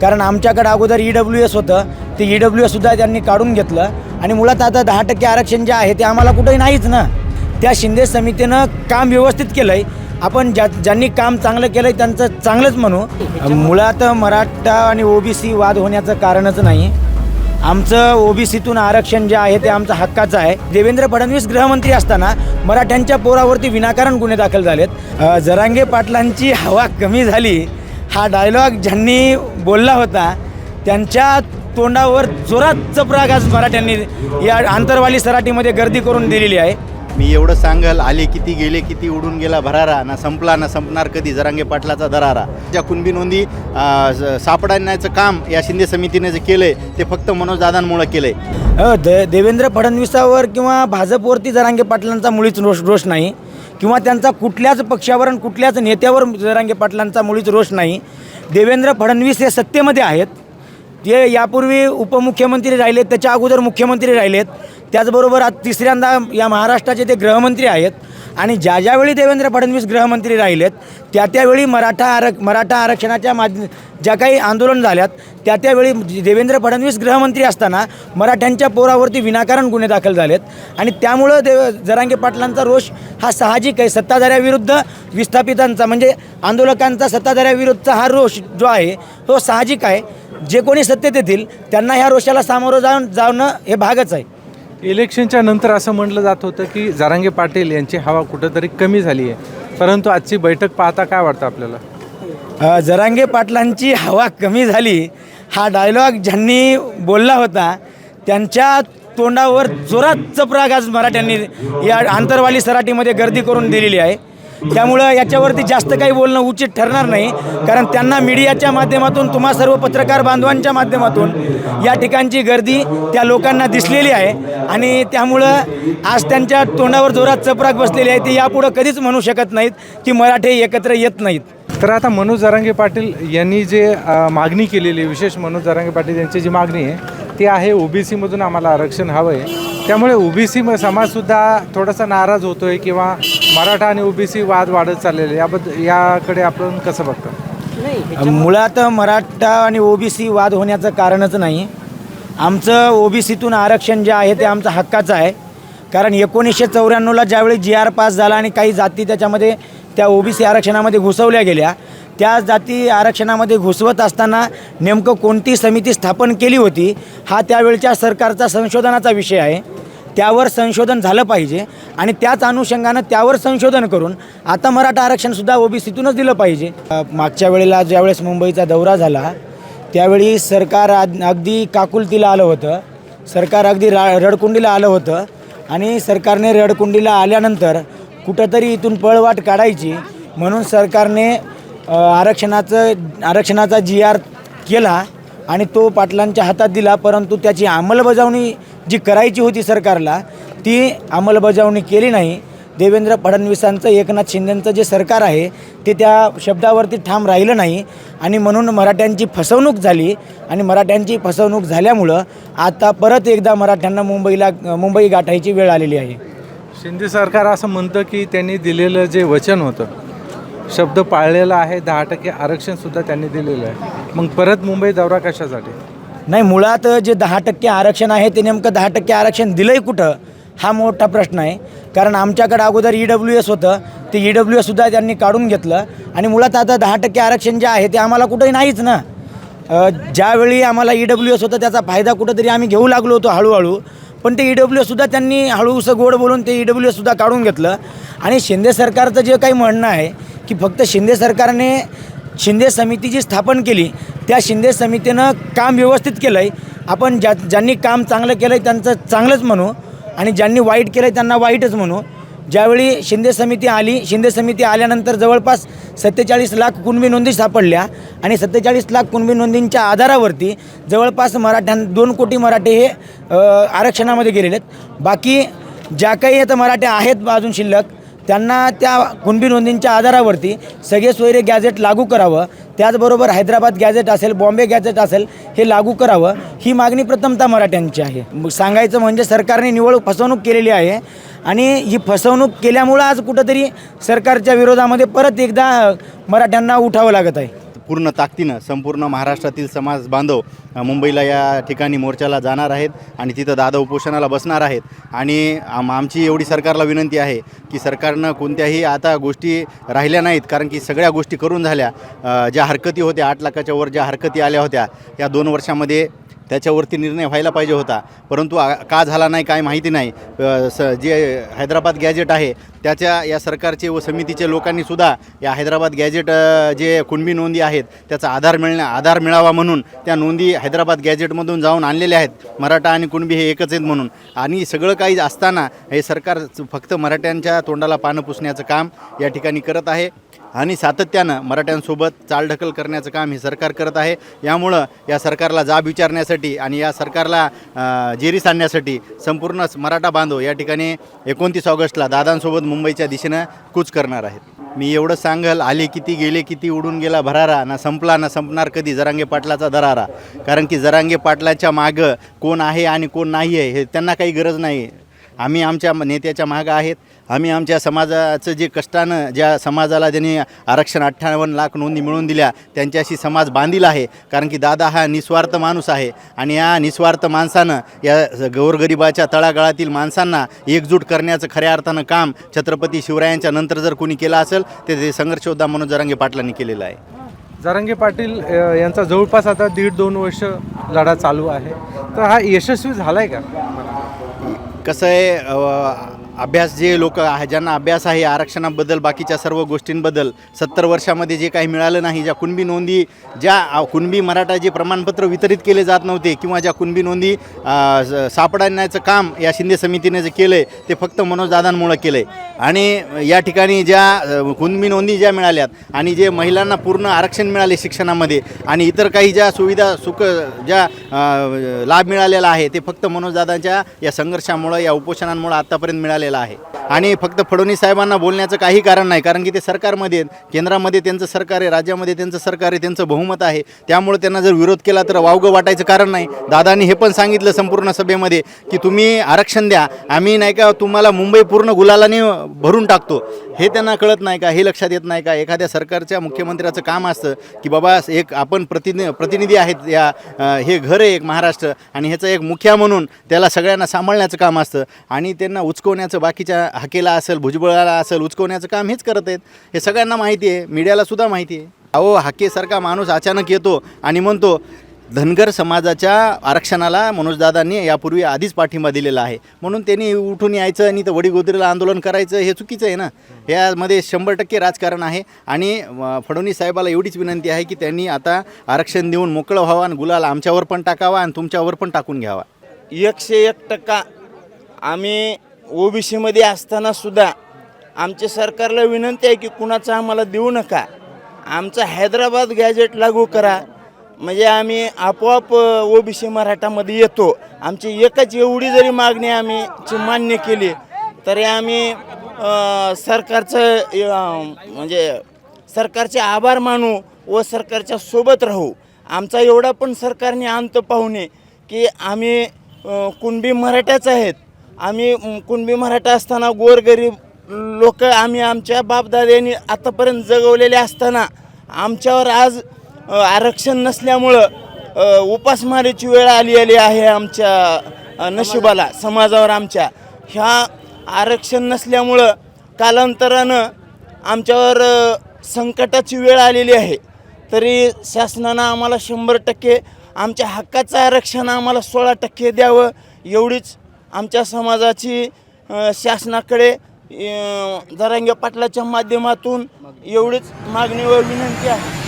कारण आमच्याकडं अगोदर ई डब्ल्यू एस होतं. ते ई डब्ल्यू एससुद्धा त्यांनी काढून घेतलं. आणि मुळात आता दहा टक्के आरक्षण जे आहे ते आम्हाला कुठंही नाहीच ना. त्या शिंदे समितीनं काम व्यवस्थित केलं आहे आपण ज्या ज्यांनी काम चांगलं केलं आहे त्यांचं चांगलंच म्हणू. मुळात मराठा आणि ओबीसी वाद होण्याचं कारणच नाही. आमचं ओबीसीतून आरक्षण जे आहे ते आमचं हक्काचं आहे. देवेंद्र फडणवीस गृहमंत्री असताना मराठ्यांच्या पोरावरती विनाकारण गुन्हे दाखल झालेत. जरांगे पाटलांची हवा कमी झाली. हा डायलॉग ज्यांनी बोलला होता त्यांच्या तोंडावर जोरात चपराक आज मराठ्यांनी या आंतरवाली सराटीमध्ये गर्दी करून दिलेली आहे. मी एवढं सांगल आले किती गेले किती उडून गेला भरारा ना संपला ना संपणार कधी जरांगे पाटलाचा दरारा. ज्या कुणबी नोंदी सापडण्याचं काम या शिंदे समितीने जे केलंय ते फक्त मनोज दादांमुळं केलंय. अ, दे देवेंद्र फडणवीसावर किंवा भाजपवरती जरांगे पाटलांचा मुळीच रोष रोष नाही. किंवा त्यांचा कुठल्याच पक्षावर आणि कुठल्याच नेत्यावर जरांगे पाटलांचा मुळीच रोष नाही. देवेंद्र फडणवीस हे सत्तेमध्ये आहेत. ते यापूर्वी उपमुख्यमंत्री राहिलेत त्याच्या अगोदर मुख्यमंत्री राहिलेत. त्याचबरोबर आज तिसऱ्यांदा या महाराष्ट्राचे ते गृहमंत्री आहेत. आणि ज्या ज्यावेळी देवेंद्र फडणवीस गृहमंत्री राहिलेत त्या त्यावेळी मराठा आरक मराठा आरक्षणाच्या माध्य ज्या काही आंदोलन झाल्यात त्या त्यावेळी देवेंद्र फडणवीस गृहमंत्री असताना मराठ्यांच्या पोरावरती विनाकारण गुन्हे दाखल झालेत. आणि त्यामुळं देव जरांगे पाटलांचा रोष हा साहजिक आहे. सत्ताधाऱ्याविरुद्ध विस्थापितांचा म्हणजे आंदोलकांचा सत्ताधाऱ्याविरुद्धचा हा रोष जो आहे तो साहजिक आहे. जे कोणी सत्तेत येतील त्यांना ह्या रोषाला सामोरं जाऊन जाणं हे भागच आहे. इलेक्शनच्या नंतर असं म्हटलं जात होतं की जारांगे पाटील यांची हवा कुठंतरी कमी झाली आहे. परंतु आजची बैठक पाहता काय वाटतं आपल्याला? जरांगे पाटलांची हवा कमी झाली. हा डायलॉग ज्यांनी बोलला होता त्यांच्या तोंडावर जोरात चपराग आज मराठ्यांनी या आंतरवाली सराटीमध्ये गर्दी करून दिलेली आहे. त्यामुळं याच्यावरती जास्त काही बोलणं उचित ठरणार नाही. कारण त्यांना मीडियाच्या माध्यमातून तुम्हा सर्व पत्रकार बांधवांच्या माध्यमातून या ठिकाणची गर्दी त्या लोकांना दिसलेली आहे. आणि त्यामुळं आज त्यांच्या तोंडावर जोरात चपराक बसलेली आहे. ते यापुढं कधीच म्हणू शकत नाहीत की मराठे एकत्र येत नाहीत. तर आता मनोज जरांगे पाटील यांनी जे मागणी केलेली विशेष मनोज जरांगे पाटील यांची जी मागणी आहे ती आहे ओबीसीमधून आम्हाला आरक्षण हवं आहे त्यामुळे ओबीसी समाजसुद्धा थोडासा नाराज होतो आहे किंवा मराठा आणि ओबीसी वाद वाढत चाललेले आहे. याबद्दल याकडे आपण कसं बघतो? मुळात मराठा आणि ओबीसी वाद होण्याचं कारणच नाही. आमचं ओबीसीतून आरक्षण जे आहे ते आमचं हक्काचं आहे. कारण एकोणीसशे चौऱ्याण्णवला ज्यावेळी जी आर पास झाला आणि काही जाती त्याच्यामध्ये त्या ओबीसी आरक्षणामध्ये घुसवल्या गेल्या त्या जाती आरक्षणामध्ये घुसवत असताना नेमकं कोणती समिती स्थापन केली होती हा त्यावेळच्या सरकारचा संशोधनाचा विषय आहे. त्यावर संशोधन झालं पाहिजे आणि त्याच अनुषंगानं त्यावर संशोधन करून आता मराठा आरक्षणसुद्धा ओबीसीतूनच दिलं पाहिजे. मागच्या वेळेला ज्यावेळेस मुंबईचा दौरा झाला त्यावेळी सरकार अगदी काकुलतीला आलं होतं. सरकार अगदी रा रडकुंडीला आलं होतं आणि सरकारने रडकुंडीला आल्यानंतर कुठंतरी इथून पळवाट काढायची म्हणून सरकारने आरक्षणाचं आरक्षणाचा जी आर केला आणि तो पाटलांच्या हातात दिला परंतु त्याची अंमलबजावणी जी करायची होती सरकारला ती अंमलबजावणी केली नाही. देवेंद्र फडणवीसांचं एकनाथ शिंदेंचं जे सरकार आहे ते त्या शब्दावरती ठाम राहिलं नाही. आणि म्हणून मराठ्यांची फसवणूक झाली. आणि मराठ्यांची फसवणूक झाल्यामुळं आता परत एकदा मराठ्यांना मुंबईला मुंबई गाठायची वेळ आलेली आहे. शिंदे सरकार असं म्हणतं की त्यांनी दिलेलं जे वचन होतं शब्द पाळलेला आहे दहा टक्के आरक्षणसुद्धा त्यांनी दिलेलं आहे. मग परत मुंबई दौरा कशासाठी? नाही मुळात जे दहा टक्के आरक्षण आहे ते नेमकं दहा टक्के आरक्षण दिलं आहे कुठं? हा मोठा प्रश्न आहे. कारण आमच्याकडं अगोदर ई डब्ल्यू एस होतं. ते ई डब्ल्यू एससुद्धा त्यांनी काढून घेतलं. आणि मुळात आता दहा टक्के आरक्षण जे आहे ते आम्हाला कुठंही नाहीच ना. ज्यावेळी आम्हाला ई डब्ल्यू एस होतं त्याचा फायदा कुठंतरी आम्ही घेऊ लागलो होतो हळूहळू. पण ते ई डब्ल्यू एससुद्धा त्यांनी हळूसं गोड बोलून ते ई डब्ल्यू एससुद्धा काढून घेतलं. आणि शिंदे सरकारचं जे काही म्हणणं आहे की फक्त शिंदे सरकारने शिंदे समिती जी स्थापन केली त्या शिंदे समितीनं काम व्यवस्थित केलं आहे आपण ज्या ज्यांनी काम चांगलं केलं आहे त्यांचं चांगलंच म्हणू आणि ज्यांनी वाईट केलं आहे त्यांना वाईटच म्हणू. ज्यावेळी शिंदे समिती आली शिंदे समिती आल्यानंतर जवळपास सत्तेचाळीस लाख कुणबी नोंदी सापडल्या आणि सत्तेचाळीस लाख कुणबी नोंदींच्या आधारावरती जवळपास मराठ्यां दोन कोटी मराठे हे आरक्षणामध्ये गेलेले आहेत. बाकी ज्या काही आता मराठे आहेत अजून शिल्लक त्यांना त्या कुणबी नोंदींच्या आधारावरती सगळे सोयरे गॅझेट लागू करावं. त्याचबरोबर हैदराबाद गॅझेट असेल बॉम्बे गॅझेट असेल हे लागू करावं. ही मागणी प्रथमतः मराठ्यांची आहे. मग सांगायचं म्हणजे सरकारने निवड फसवणूक केलेली आहे आणि ही फसवणूक केल्यामुळं आज कुठंतरी सरकारच्या विरोधामध्ये परत एकदा मराठ्यांना उठावं लागत आहे. पूर्ण ताकदीनं संपूर्ण महाराष्ट्रातील समाज बांधव मुंबईला या ठिकाणी मोर्चाला जाणार आहेत आणि तिथं दादा उपोषणाला बसणार आहेत. आणि आम आमची एवढी सरकारला विनंती आहे की सरकारनं कोणत्याही आता गोष्टी राहिल्या नाहीत कारण की सगळ्या गोष्टी करून झाल्या. ज्या हरकती होत्या आठ लाखाच्या वर ज्या हरकती आल्या होत्या या दोन वर्षामध्ये त्याच्यावरती निर्णय व्हायला पाहिजे होता. परंतु का झाला नाही काय माहिती नाही. स जे हैदराबाद गॅजेट आहे त्याच्या या सरकारचे व समितीचे लोकांनीसुद्धा या हैदराबाद गॅजेट जे कुणबी नोंदी आहेत त्याचा आधार मिळण्या आधार मिळावा म्हणून त्या नोंदी हैदराबाद गॅजेटमधून जाऊन आणलेल्या आहेत. मराठा आणि कुणबी हे एकच आहेत म्हणून. आणि सगळं काही असताना हे सरकार फक्त मराठ्यांच्या तोंडाला पानं पुसण्याचं काम या ठिकाणी करत आहे. आणि सातत्यानं मराठ्यांसोबत चालढकल करण्याचं काम हे सरकार करत आहे. यामुळं या सरकारला जाब विचारण्यासाठी आणि या सरकारला जेरीस आणण्यासाठी संपूर्ण मराठा बांधव या ठिकाणी एकोणतीस ऑगस्टला दादांसोबत मुंबईच्या दिशेनं कूच करणार आहेत. मी एवढं सांगल आले किती गेले किती उडून गेला भरारा ना संपला ना संपणार कधी जरांगे पाटलाचा दरारा. कारण की जरांगे पाटलाच्या मागं कोण आहे आणि कोण नाही आहे हे त्यांना काही गरज नाही आम्ही आमच्या नेत्याच्या मागं आहेत. आम्ही आमच्या समाजाचं जे कष्टानं ज्या समाजाला ज्यांनी आरक्षण अठ्ठावन्न लाख नोंदी मिळवून दिल्या त्यांच्याशी समाज बांधील आहे. कारण की दादा हा निस्वार्थ माणूस आहे आणि या निस्वार्थ माणसानं या गोरगरिबाच्या तळागाळातील माणसांना एकजूट करण्याचं खऱ्या अर्थानं काम छत्रपती शिवरायांच्या नंतर जर कोणी केलं असेल तर ते संघर्षोद्धा म्हणून जरंगे जरांगे पाटलांनी केलेलं आहे. जरांगे पाटील यांचा जवळपास आता दीड दोन वर्ष लढा चालू आहे. तर हा यशस्वी झाला आहे का? कसं आहे अभ्यास जे लोक आहे ज्यांना अभ्यास आहे आरक्षणाबद्दल बाकीच्या सर्व गोष्टींबद्दल सत्तर वर्षामध्ये जे काही मिळालं नाही ज्या कुणबी नोंदी ज्या कुणबी मराठा जे प्रमाणपत्र वितरित केले जात नव्हते किंवा ज्या कुणबी नोंदी सापडण्याचं काम या शिंदे समितीने जे केलं आहे ते फक्त मनोजदादांमुळं केलं आहे आणि या ठिकाणी ज्या कुणबी नोंदी ज्या मिळाल्यात आणि जे महिलांना पूर्ण आरक्षण मिळाले शिक्षणामध्ये आणि इतर काही ज्या सुविधा सुख ज्या लाभ मिळालेला आहे ते फक्त मनोजदादांच्या या संघर्षामुळं या उपोषणांमुळं आत्तापर्यंत मिळाले आलेला आहे. आणि फक्त फडणवीस साहेबांना बोलण्याचं काही कारण नाही कारण की ते सरकारमध्ये आहेत. केंद्रामध्ये त्यांचं सरकार आहे राज्यामध्ये त्यांचं सरकार आहे त्यांचं बहुमत आहे. त्यामुळे त्यांना जर विरोध केला तर वावगं वाटायचं कारण नाही. दादांनी हे पण सांगितलं संपूर्ण सभेमध्ये की तुम्ही आरक्षण द्या. आम्ही नाही का तुम्हाला मुंबई पूर्ण गुलालाने भरून टाकतो. हे त्यांना कळत नाही का? हे लक्षात येत नाही का? एखाद्या सरकारच्या मुख्यमंत्र्याचं काम असतं की बाबा एक आपण प्रतिनि प्रतिनिधी आहेत या हे घर आहे एक महाराष्ट्र आणि ह्याचं एक मुख्या म्हणून त्याला सगळ्यांना सांभाळण्याचं काम असतं आणि त्यांना उचकवण्याचं बाकीच्या हाकेला असेल भुजबळाला असेल उचकवण्याचं काम हेच करत आहेत. हे सगळ्यांना माहिती आहे मीडियालासुद्धा माहिती आहे. अहो हाकेसारखा माणूस अचानक येतो आणि म्हणतो धनगर समाजाच्या आरक्षणाला मनोजदादांनी यापूर्वी आधीच पाठिंबा दिलेला आहे. म्हणून त्यांनी उठून यायचं आणि तर वडीगोदरीला आंदोलन करायचं हे चुकीचं आहे ना? यामध्ये शंभर टक्के राजकारण आहे आणि फडणवीस साहेबाला एवढीच विनंती आहे की त्यांनी आता आरक्षण देऊन मोकळं व्हावं आणि गुलाल आमच्यावर पण टाकावा आणि तुमच्यावर पण टाकून घ्यावा. एकशे एक टक्का आम्ही ओबीसीमध्ये असताना सुद्धा आमच्या सरकारला विनंती आहे की कुणाचं आम्हाला देऊ नका. आमचं हैदराबाद गॅजेट लागू करा. म्हणजे आम्ही आपोआप ओबीसी मराठामध्ये येतो. आमची एकच एवढी जरी मागणी आम्ही ची मान्य केली तरी आम्ही सरकारचं म्हणजे सरकारचे आभार मानू व सरकारच्या सोबत राहू. आमचा एवढा पण सरकारने अंत पाहू नये की आम्ही कुणबी मराठ्याच आहेत. आम्ही कुणबी मराठा असताना गोरगरीब लोक आम्ही आमच्या बापदाद्यांनी आतापर्यंत जगवलेले असताना आमच्यावर आज आरक्षण नसल्यामुळं उपासमारीची वेळ आली आली आहे आमच्या नशिबाला समाजावर आमच्या. ह्या आरक्षण नसल्यामुळं कालांतरानं आमच्यावर संकटाची वेळ आलेली आहे. तरी शासनानं आम्हाला शंभर टक्के आमच्या हक्काचं आरक्षण आम्हाला सोळा टक्के द्यावं एवढीच आमच्या समाजाची शासनाकडे जरांगे पाटलाच्या माध्यमातून एवढीच मागणी व विनंती आहे.